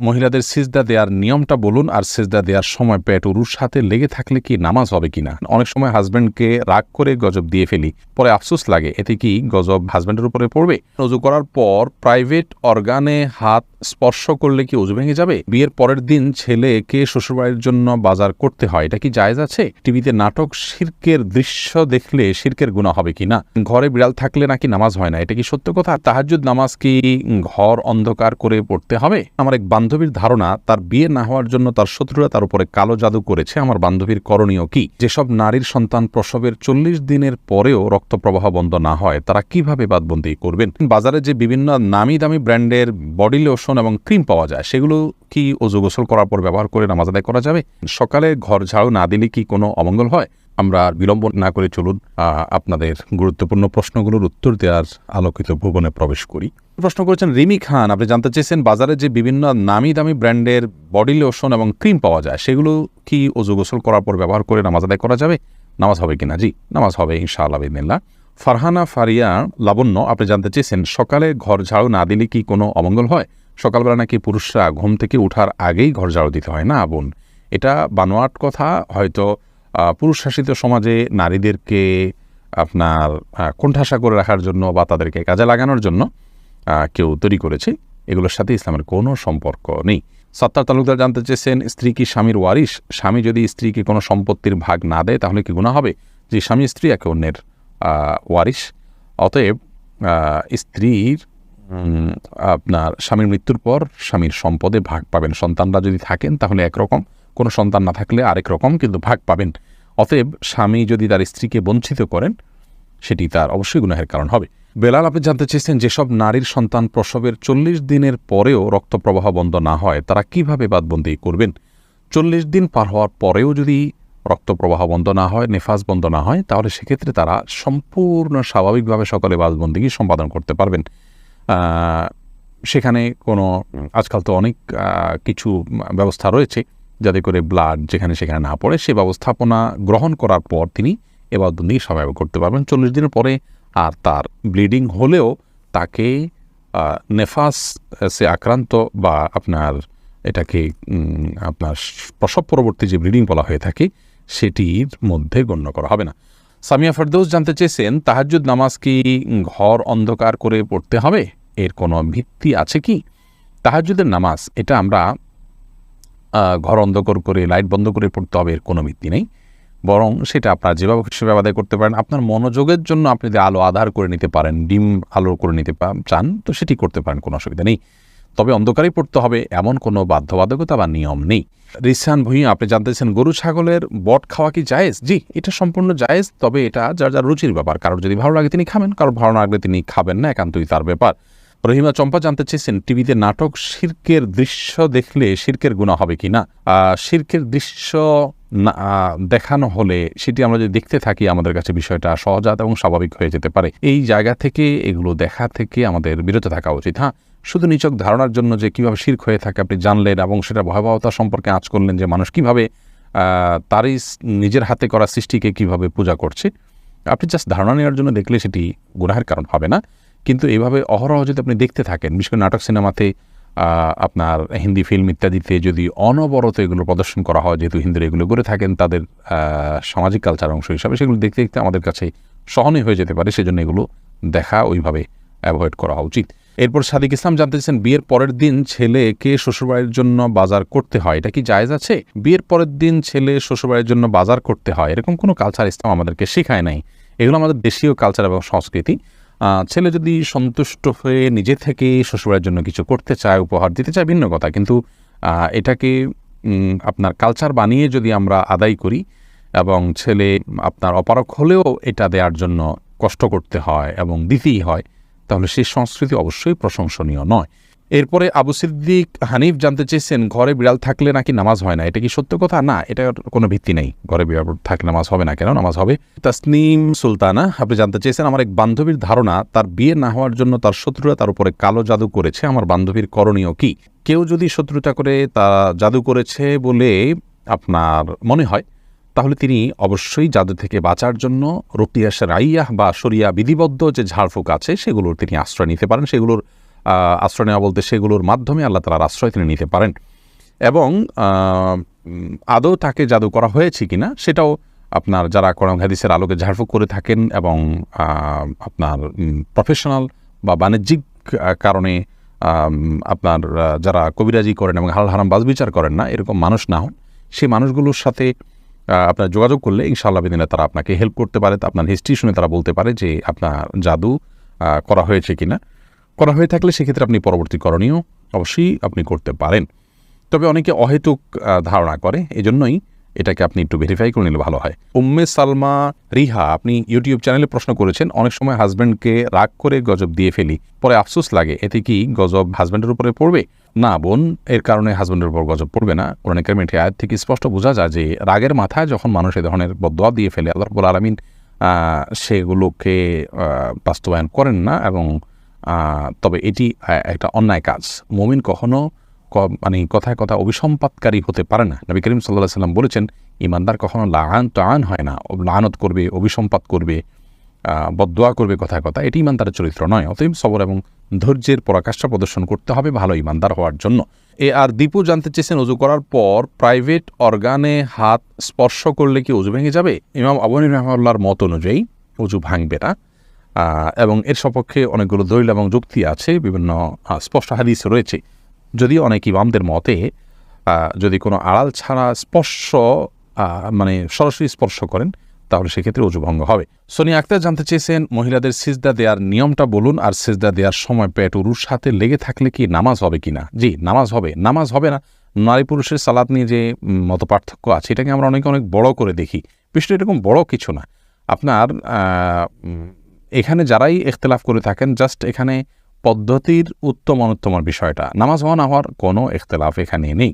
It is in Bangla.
মহিলাদের সিজদা দেওয়ার নিয়মটা বলুন আর সিজদা দেওয়ার সময় পেট উরুর সাথে লেগে থাকলে কি নামাজ হবে কিনা? অনেক সময় হাজব্যান্ডকে রাগ করে গজব দিয়ে ফেলি, পরে আফসোস লাগে, এতে কি গজব হাজব্যান্ডের উপরে পড়বে? রজু করার পর প্রাইভেট অর্গানে হাত স্পর্শ করলে কি উজু ভেঙে যাবে? বিয়ের পরের দিন ছেলেকে শ্বশুরবাড়ির জন্য বাজার করতে হয়, এটা কি জায়েজ আছে? টিভিতে নাটক শির্কের দৃশ্য দেখলে শির্কের গুণা হবে কিনা ঘরে বিড়াল থাকলে নাকি নামাজ হয় না, এটা কি সত্য কথা? তাহাজুদ নামাজ কি ঘর অন্ধকার করে পড়তে হবে? আমার এক বান্ধবীর ধারণা, তার বিয়ে না হওয়ার জন্য তার শত্রুরা তার উপরে কালো জাদু করেছে। আমার বান্ধবীর করণীয় কি? যেসব নারীর সন্তান প্রসবের চল্লিশ দিনের পরেও রক্ত প্রবাহ বন্ধ না হয়, তারা কীভাবে বাদবন্দি করবেন? বাজারে যে বিভিন্ন নামি দামি ব্র্যান্ডের বডি লোশন এবং ক্রিম পাওয়া যায়, সেগুলো কি অজু গোসল করার পর ব্যবহার করে নামাজ আদায় করা যাবে? সকালে ঘর ঝাড়ু না দিলে কি কোনো অমঙ্গল হয়? আমরা বিলম্ব না করে চলুন আপনাদের গুরুত্বপূর্ণ প্রশ্নগুলোর উত্তর দেওয়ার আলোকিত ভুবনে প্রবেশ করি। প্রশ্ন করেছেন, রিমি খান, আপনি জানতে চেয়েছেন বাজারে যে বিভিন্ন নামি দামি ব্র্যান্ডের বডি লোশন এবং ক্রিম পাওয়া যায়, সেগুলো কি অজু গোসল করার পর ব্যবহার করে নামাজ আদায় করা যাবে? নামাজ হবে কিনা? জি, নামাজ হবে, ইনশাআল্লাহ বিদিনিল্লাহ ফারহানা ফারিয়া লাবণ্য, আপনি জানতে চেয়েছেন সকালে ঘর ঝাড়ু না দিলে কি কোনো অমঙ্গল হয়? সকালবেলা নাকি পুরুষরা ঘুম থেকে ওঠার আগেই ঘর ঝাড়ু দিতে হয় না, বোন? এটা বানোয়াট কথা, হয়তো পুরুষ শাসিত সমাজে নারীদেরকে আপনার কোণঠাসা করে রাখার জন্য বা তাদেরকে কাজে লাগানোর জন্য কেউ তৈরি করেছে। এগুলোর সাথে ইসলামের কোনো সম্পর্ক নেই। সত্তার তালুকদার জানতে চেয়েছেন, স্ত্রী কি স্বামীর ওয়ারিশ? স্বামী যদি স্ত্রীকে কোনো সম্পত্তির ভাগ না দেয়, তাহলে কি গুণা হবে? যে স্বামী স্ত্রী, একে অন্যের ওয়ারিশ। অতএব স্ত্রীর আপনার স্বামীর মৃত্যুর পর স্বামীর সম্পদে ভাগ পাবেন। সন্তানরা যদি থাকেন, তাহলে একরকম। কোনো সন্তান না থাকলে আরেক রকম, কিন্তু ভাগ পাবেন। অতএব স্বামী যদি তার স্ত্রীকে বঞ্চিত করেন, সেটি তার অবশ্যই গুনাহের কারণ হবে। বেলাল, আপনি জানতে চেয়েছেন, যেসব নারীর সন্তান প্রসবের চল্লিশ দিনের পরেও রক্ত প্রবাহ বন্ধ না হয়, তারা কীভাবে বাদবন্দি করবেন? চল্লিশ দিন পার হওয়ার পরেও যদি রক্ত প্রবাহ বন্ধ না হয় নেফাজ বন্ধ না হয়, তাহলে সেক্ষেত্রে তারা সম্পূর্ণ স্বাভাবিকভাবে সকলে বাদবন্দিকে সম্পাদন করতে পারবেন। সেখানে কোনো আজকাল তো অনেক কিছু ব্যবস্থা রয়েছে যাতে করে ব্লাড যেখানে সেখানে না পড়ে সে ব্যবস্থাপনা গ্রহণ করার পর তিনি এবার বন্দি সবাই করতে পারবেন। চল্লিশ দিনের পরে আর তার ব্লিডিং হলেও তাকে নেফাস সে আক্রান্ত বা আপনার এটাকে আপনার প্রসব পরবর্তী যে ব্লিডিং বলা হয়ে থাকে সেটির মধ্যে গণ্য করা হবে না। সামিয়া ফেরদৌস জানতে চেয়েছেন, তাহাজ্জুদ নামাজ কি ঘর অন্ধকার করে পড়তে হবে? এর কোনো ভিত্তি আছে কি? তাহাজ্জুদের নামাজ, এটা আমরা ঘর অন্ধকার করে, লাইট বন্ধ করে পড়তে হবে, এর কোনো ভিত্তি নেই। বরং সেটা আপনার যেভাবে সেভাবে আদায় করতে পারেন, আপনার মনোযোগের জন্য আপনি যদি আলো আধার করে নিতে পারেন, ডিম আলো করে নিতে চান, তো সেটি করতে পারেন, কোনো অসুবিধা নেই। তবে অন্ধকারেই পড়তে হবে, এমন কোনো বাধ্যবাধকতা বা নিয়ম নেই। রিসান ভুঁইয়া, আপনি জানতেছেন গরু ছাগলের বট খাওয়া কি জায়েজ? জি, এটা সম্পূর্ণ জায়েজ, তবে এটা যার যার রুচির ব্যাপার। কারোর যদি ভালো লাগে তিনি খাবেন, কারোর ভালো না লাগলে তিনি খাবেন না, একান্তই তার ব্যাপার। রহিমা চম্পা জানতে চেয়েছেন, টিভিতে নাটক শির্কের দৃশ্য দেখলে শির্কের গুণা হবে কি? না শির্কের দৃশ্য দেখানো হলে সেটি আমরা যদি দেখতে থাকি, আমাদের কাছে বিষয়টা সহজাত এবং স্বাভাবিক হয়ে যেতে পারে। এই জায়গা থেকে, এগুলো দেখা থেকে আমাদের বিরত থাকা উচিত। হ্যাঁ শুধু নিচক ধারণার জন্য যে কীভাবে শির্ক হয়ে থাকে আপনি জানলেন এবং সেটা ভয়াবহতা সম্পর্কে আঁচ করলেন যে মানুষ কীভাবে তারই নিজের হাতে করা সৃষ্টিকে কীভাবে পূজা করছে, আপনি জাস্ট ধারণা নেওয়ার জন্য দেখলে সেটি গুনাহের কারণ হবে না। কিন্তু এভাবে অহরহ যদি আপনি দেখতে থাকেন, বিশেষ করে নাটক সিনেমাতে আপনার হিন্দি ফিল্ম ইত্যাদিতে যদি অনবরত এগুলো প্রদর্শন করা হয়, যেহেতু হিন্দুরা এগুলো করে থাকেন, তাদের সামাজিক কালচার অংশ হিসাবে সেগুলো দেখতে দেখতে আমাদের কাছে সহনীয় হয়ে যেতে পারে। সেজন্য এগুলো দেখা ওইভাবে অ্যাভয়েড করা উচিত। এরপর সাদিক ইসলাম জানতে চেয়েছেন বিয়ের পরের দিন ছেলেকে শ্বশুরবাড়ির জন্য বাজার করতে হয়, এটা কি জায়েজ আছে? বিয়ের পরের দিন ছেলে শ্বশুরবাড়ির জন্য বাজার করতে হয়, এরকম কোনো কালচার ইসলাম আমাদেরকে শেখায় নাই। এগুলো আমাদের দেশীয় কালচার এবং সংস্কৃতি। ছেলে যদি সন্তুষ্ট হয়ে নিজে থেকে শ্বশুরের জন্য কিছু করতে চায়, উপহার দিতে চায়, ভিন্ন কথা। কিন্তু এটাকে আপনার কালচার বানিয়ে যদি আমরা আদায় করি এবং ছেলে আপনার অপারক হলেও এটা দেওয়ার জন্য কষ্ট করতে হয় এবং দিতেই হয়, তাহলে সেই সংস্কৃতি অবশ্যই প্রশংসনীয় নয়। এরপরে আবু সিদ্দিক হানিফ জানতে চেয়েছেন, ঘরে বিড়াল থাকলে নাকি নামাজ হয় না? এটা কি সত্য কথা? না এটার কোনো ভিত্তি নেই। ঘরে বিড়াল থাকলে নামাজ হবে না কেন? নামাজ হবে। তাসনিম সুলতানা, আপনি জানতে চেয়েছেন, আমার এক বান্ধবীর ধারণা, তার বিয়ে না হওয়ার জন্য তার শত্রুরা তার উপরে কালো জাদু করেছে। আমার বান্ধবীর করণীয় কি? কেউ যদি শত্রুতা করে, তা জাদু করেছে বলে আপনার মনে হয়, তাহলে তিনি অবশ্যই জাদু থেকে বাঁচার জন্য রুকিয়া রাইয়াহ বা শরিয়া বিধিবদ্ধ যে ঝাড়ফুঁক আছে, সেগুলোর তিনি আশ্রয় নিতে পারেন। সেগুলোর আশ্রয় নেওয়া বলতে সেগুলোর মাধ্যমে আল্লাহ তালার আশ্রয় তিনি নিতে পারেন। এবং আদৌ তাকে জাদু করা হয়েছে কি না সেটাও আপনার যারা করম হাদিসের আলোকে ঝাড়ফুঁক করে থাকেন এবং আপনার প্রফেশনাল বা বাণিজ্যিক কারণে আপনার যারা কবিরাজি করেন এবং হাল হারাম বাজ বিচার করেন না, এরকম মানুষ না হন। সেই মানুষগুলোর সাথে আপনার যোগাযোগ করলে ইনশাআল্লাহ বিদিনে তারা আপনাকে হেল্প করতে পারে। আপনার হিস্ট্রি শুনে তারা বলতে পারে যে আপনার জাদু করা হয়েছে কিনা। করা হয়ে থাকলে সেক্ষেত্রে আপনি পরবর্তী করণীয় অবশ্যই আপনি করতে পারেন। তবে অনেকে অহেতুক ধারণা করে, এজন্যই এটাকে আপনি একটু ভেরিফাই করে নিলে ভালো হয়। উম্মে সালমা রিহা, আপনি ইউটিউব চ্যানেলে প্রশ্ন করেছেন, অনেক সময় হাজব্যান্ডকে রাগ করে গজব দিয়ে ফেলি, পরে আফসোস লাগে, এতে কি গজব হাজব্যান্ডের উপরে পড়বে? না বোন, এর কারণে হাজব্যান্ডের উপর গজব পড়বে না। কোরআন কারিমের আয়াত থেকে স্পষ্ট বোঝা যায় যে, রাগের মাথায় যখন মানুষ এ ধরনের বদোয়া দিয়ে ফেলে, আল্লাহ রব্বুল আলমিন সেগুলোকে বাস্তবায়ন করেন না এবং তবে এটি একটা অন্যায় কাজ। মমিন কখনও মানে কথায় কথা অভিসম্পাতকারী হতে পারে না। নবী করিম সাল্লাহ সাল্লাম বলেছেন ইমানদার কখনো লাগান তান হয় না। লানত করবে অভিসম্পাত করবে আহ, বদদোয়া করবে কথায় কথা এটি ইমানদারের চরিত্র নয়। অতএব সবর এবং ধৈর্যের পরাকাষ্ঠা প্রদর্শন করতে হবে ভালো ইমানদার হওয়ার জন্য। এ আর দীপু জানতে চেয়েছেন অজু করার পর প্রাইভেট অর্গানে হাত স্পর্শ করলে কি অজু ভেঙে যাবে? ইমাম আবনী রহমাল্লার মত অনুযায়ী অজু ভাঙবে না। এবং এর সপক্ষে অনেকগুলো দলিল এবং যুক্তি আছে, বিভিন্ন স্পষ্ট হাদিস রয়েছে। যদিও অনেক ইমামদের মতে যদি কোনো আড়াল ছাড়া স্পর্শ মানে সরাসরি স্পর্শ করেন, তাহলে সেক্ষেত্রে অজুভঙ্গ হবে। সোনি আক্তার জানতে চেয়েছেন, মহিলাদের সিজদা দেওয়ার নিয়মটা বলুন আর সিজদা দেওয়ার সময় পেট উরুর সাথে লেগে থাকলে কি নামাজ হবে কিনা? জি, নামাজ হবে। নামাজ হবে না। নারী পুরুষের সালাদ নিয়ে যে মত পার্থক্য আছে, এটাকে আমরা অনেকে অনেক বড় করে দেখি। বিষয়টা এরকম বড় কিছু না। আপনার এখানে যারাই এখতলাফ করে থাকেন জাস্ট এখানে পদ্ধতির উত্তম অনুত্তমার বিষয়টা। নামাজ হওয়া না হওয়ার কোনো এখতলাফ এখানে নেই।